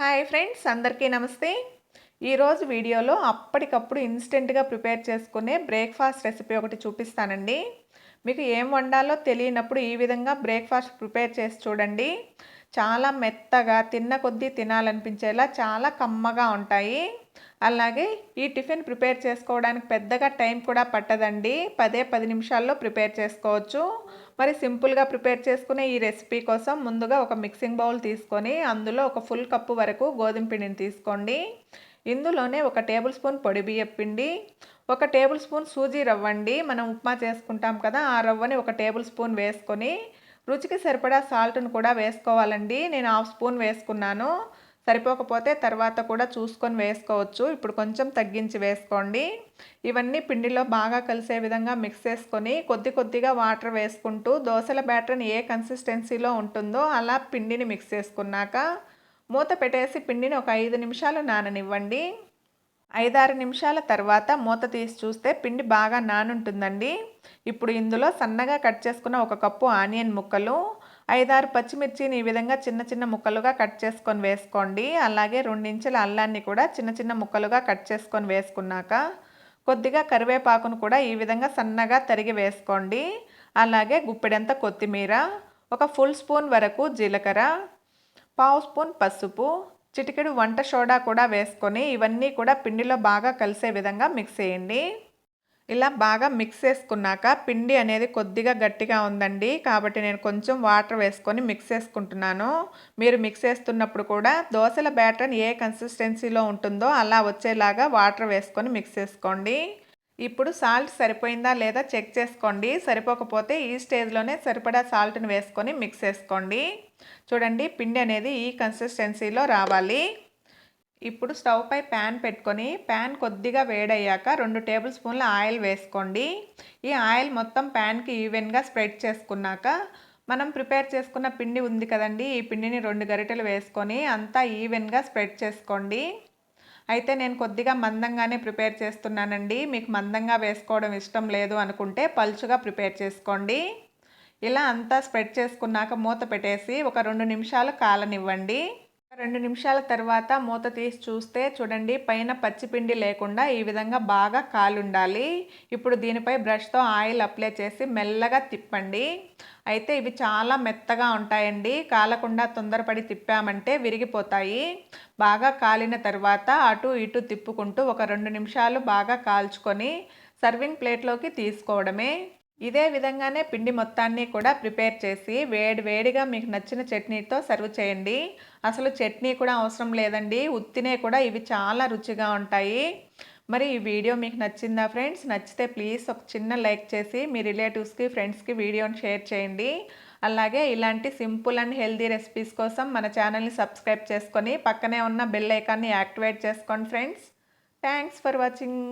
Hi friends అందరికీ నమస్తే. ఈరోజు వీడియోలో అప్పటికప్పుడు ఇన్స్టెంట్గా ప్రిపేర్ చేసుకునే బ్రేక్ఫాస్ట్ రెసిపీ ఒకటి చూపిస్తానండి. మీకు ఏం వండాలో తెలియనప్పుడు ఈ విధంగా బ్రేక్ఫాస్ట్ ప్రిపేర్ చేసి చూడండి. చాలా మెత్తగా తిన్న కొద్దీ తినాలనిపించేలా చాలా కమ్మగా ఉంటాయి. అలాగే ఈ టిఫిన్ ప్రిపేర్ చేసుకోవడానికి పెద్దగా టైం కూడా పట్టదండి. పదే పది నిమిషాల్లో ప్రిపేర్ చేసుకోవచ్చు. మరి సింపుల్గా ప్రిపేర్ చేసుకునే ఈ రెసిపీ కోసం ముందుగా ఒక మిక్సింగ్ బౌల్ తీసుకొని అందులో ఒక ఫుల్ కప్పు వరకు గోధుమ పిండిని తీసుకోండి. ఇందులోనే ఒక టేబుల్ స్పూన్ పొడి బియ్యం పిండి ఒక టేబుల్ స్పూన్ సూజీ రవ్వండి మనం ఉప్మా చేసుకుంటాం కదా ఆ రవ్వని ఒక టేబుల్ స్పూన్ వేసుకొని రుచికి సరిపడా సాల్ట్ను కూడా వేసుకోవాలండి. నేను హాఫ్ స్పూన్ వేసుకున్నాను. సరిపోకపోతే తర్వాత కూడా చూసుకొని వేసుకోవచ్చు. ఇప్పుడు కొంచెం తగ్గించి వేసుకోండి. ఇవన్నీ పిండిలో బాగా కలిసే విధంగా మిక్స్ చేసుకొని కొద్ది కొద్దిగా వాటర్ వేసుకుంటూ దోశల బ్యాటర్ని ఏ కన్సిస్టెన్సీలో ఉంటుందో అలా పిండిని మిక్స్ చేసుకున్నాక మూత పెట్టేసి పిండిని ఒక ఐదు నిమిషాలు నాననివ్వండి. ఐదారు నిమిషాల తర్వాత మూత తీసి చూస్తే పిండి బాగా నానుంటుందండి. ఇప్పుడు ఇందులో సన్నగా కట్ చేసుకున్న ఒక కప్పు ఆనియన్ ముక్కలు ఐదారు పచ్చిమిర్చిని ఈ విధంగా చిన్న చిన్న ముక్కలుగా కట్ చేసుకొని వేసుకోండి. అలాగే రెండించెల అల్లాన్ని కూడా చిన్న చిన్న ముక్కలుగా కట్ చేసుకొని వేసుకున్నాక కొద్దిగా కరివేపాకును కూడా ఈ విధంగా సన్నగా తరిగి వేసుకోండి. అలాగే గుప్పెడంత కొత్తిమీర ఒక ఫుల్ స్పూన్ వరకు జీలకర్ర పావు స్పూన్ పసుపు చిటికెడు వంట సోడా కూడా వేసుకొని ఇవన్నీ కూడా పిండిలో బాగా కలిసే విధంగా మిక్స్ చేయండి. ఇలా బాగా మిక్స్ చేసుకున్నాక పిండి అనేది కొద్దిగా గట్టిగా ఉందండి. కాబట్టి నేను కొంచెం వాటర్ వేసుకొని మిక్స్ చేసుకుంటున్నాను. మీరు మిక్స్ చేస్తున్నప్పుడు కూడా దోశల బ్యాటర్ ఏ కన్సిస్టెన్సీలో ఉంటుందో అలా వచ్చేలాగా వాటర్ వేసుకొని మిక్స్ చేసుకోండి. ఇప్పుడు సాల్ట్ సరిపోయిందా లేదా చెక్ చేసుకోండి. సరిపోకపోతే ఈ స్టేజ్లోనే సరిపడా సాల్ట్ని వేసుకొని మిక్స్ చేసుకోండి. చూడండి పిండి అనేది ఈ కన్సిస్టెన్సీలో రావాలి. ఇప్పుడు స్టవ్ పై ప్యాన్ పెట్టుకొని ప్యాన్ కొద్దిగా వేడయ్యాక రెండు టేబుల్ స్పూన్ల ఆయిల్ వేసుకోండి. ఈ ఆయిల్ మొత్తం ప్యాన్కి ఈవెన్గా స్ప్రెడ్ చేసుకున్నాక మనం ప్రిపేర్ చేసుకున్న పిండి ఉంది కదండి ఈ పిండిని రెండు గరిటెలు వేసుకొని అంతా ఈవెన్గా స్ప్రెడ్ చేసుకోండి. అయితే నేను కొద్దిగా మందంగానే ప్రిపేర్ చేస్తున్నానండి. మీకు మందంగా వేసుకోవడం ఇష్టం లేదు అనుకుంటే పలుచుగా ప్రిపేర్ చేసుకోండి. ఇలా అంతా స్ప్రెడ్ చేసుకున్నాక మూత పెట్టేసి ఒక రెండు నిమిషాలు కాలనివ్వండి. రెండు నిమిషాల తర్వాత మూత తీసి చూస్తే చూడండి పైన పచ్చిపిండి లేకుండా ఈ విధంగా బాగా కాలుండాలి. ఇప్పుడు దీనిపై బ్రష్తో ఆయిల్ అప్లై చేసి మెల్లగా తిప్పండి. అయితే ఇవి చాలా మెత్తగా ఉంటాయండి. కాలకుండా తొందరపడి తిప్పామంటే విరిగిపోతాయి. బాగా కాలిన తర్వాత అటు ఇటు తిప్పుకుంటూ ఒక రెండు నిమిషాలు బాగా కాల్చుకొని సర్వింగ్ ప్లేట్లోకి తీసుకోవడమే. ఇదే విధంగానే పిండి మొత్తాన్ని కూడా ప్రిపేర్ చేసి వేడి వేడిగా మీకు నచ్చిన చట్నీతో సర్వ్ చేయండి. అసలు చట్నీ కూడా అవసరం లేదండి. ఉత్తినే కూడా ఇవి చాలా రుచిగా ఉంటాయి. మరి ఈ వీడియో మీకు నచ్చిందా ఫ్రెండ్స్? నచ్చితే ప్లీజ్ ఒక చిన్న లైక్ చేసి మీ రిలేటివ్స్కి ఫ్రెండ్స్కి వీడియోని షేర్ చేయండి. అలాగే ఇలాంటి సింపుల్ అండ్ హెల్దీ రెసిపీస్ కోసం మన ఛానల్ని సబ్స్క్రైబ్ చేసుకొని పక్కనే ఉన్న బెల్ ఐకాన్ని యాక్టివేట్ చేసుకోండి ఫ్రెండ్స్. Thanks for watching.